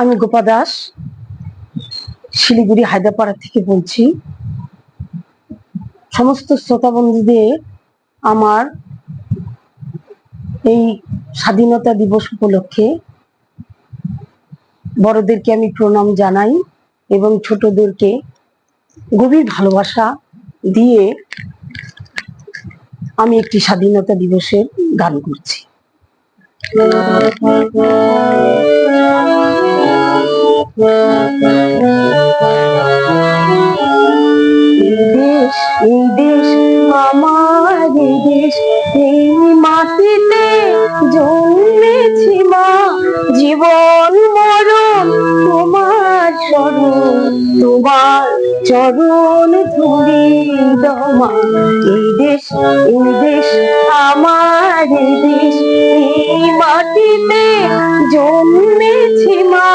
আমি গোপা দাস, শিলিগুড়ি হায়দ্রাপাড়া থেকে বলছি। সমস্ত শ্রোতা বন্ধুদের আমার এই স্বাধীনতা দিবস উপলক্ষে বড়দেরকে আমি প্রণাম জানাই এবং ছোটদেরকে গভীর ভালোবাসা দিয়ে আমি একটি স্বাধীনতা দিবসের গান করছি। এই মাটিতে জন্মেছি মা, জীবন মরণ তোমার চরণ তোমার চরণ ধুলি দমা এই দেশ এই দেশ, আমার দেশ, এই মাটিতে জন্মেছি মা,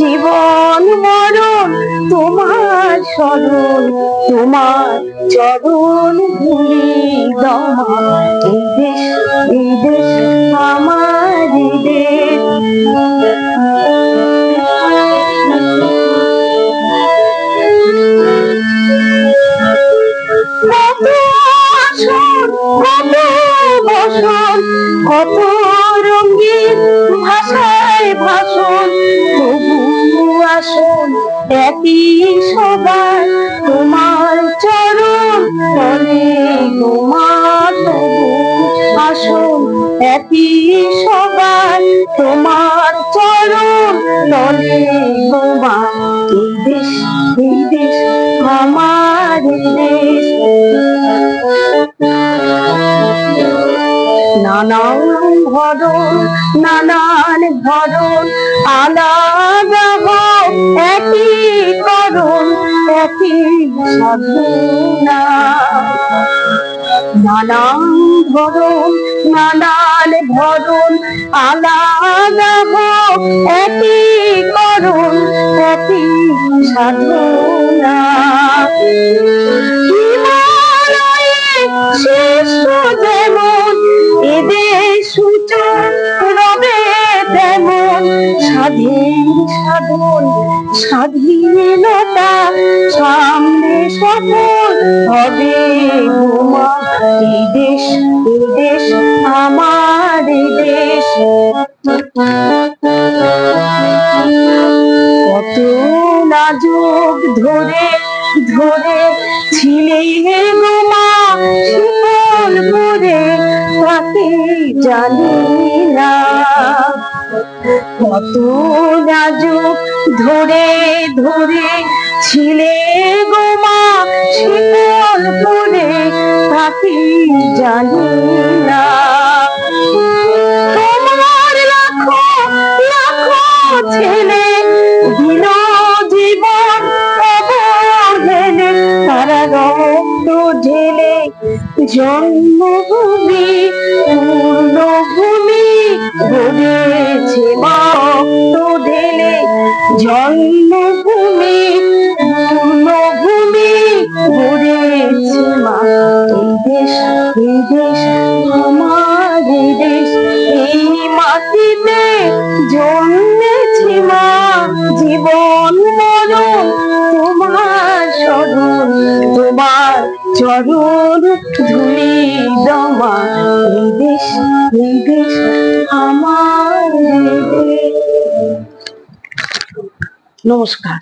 জীবন মরণ তোমার স্মরণ তোমার চরণ ধুলি দমা আসন কত বসন কত রঙিন ভাষায় ভাষণ তবু আসন একই সবার তোমার চরণ তলে তোমার তবু আসন একই সবার তোমার চরণ তলে তোমার নানান ধরন নানান ধরন আলাদা একই করণ, একই সাধনা। নানান ধরন নানান ধরন আলাদা একই করণ, একই সাধনা। সাধন, স্বাধীনতা সামনে সফল হবে দেশ দেশ, আমার দেশ। কত নাজুক ধরে ধরে ছিলে গোমা শিকল করে তাকে জানি না কত নাজুক ধরে ধরে ছিলে গোমা শিকল করে তাকে জানি না জন্মভূমি, পূর্ণভূমি গড়েছে রক্ত ঢেলে জন্মভূমি, পূর্ণভূমি গড়েছে মা। এই দেশ এই দেশ আমার দেশ, এই মাটিতে জন্মেছি মা। জীবন মরণ তোমার স্মরণ, তোমার চরণ দেশ আমার নমস্কার।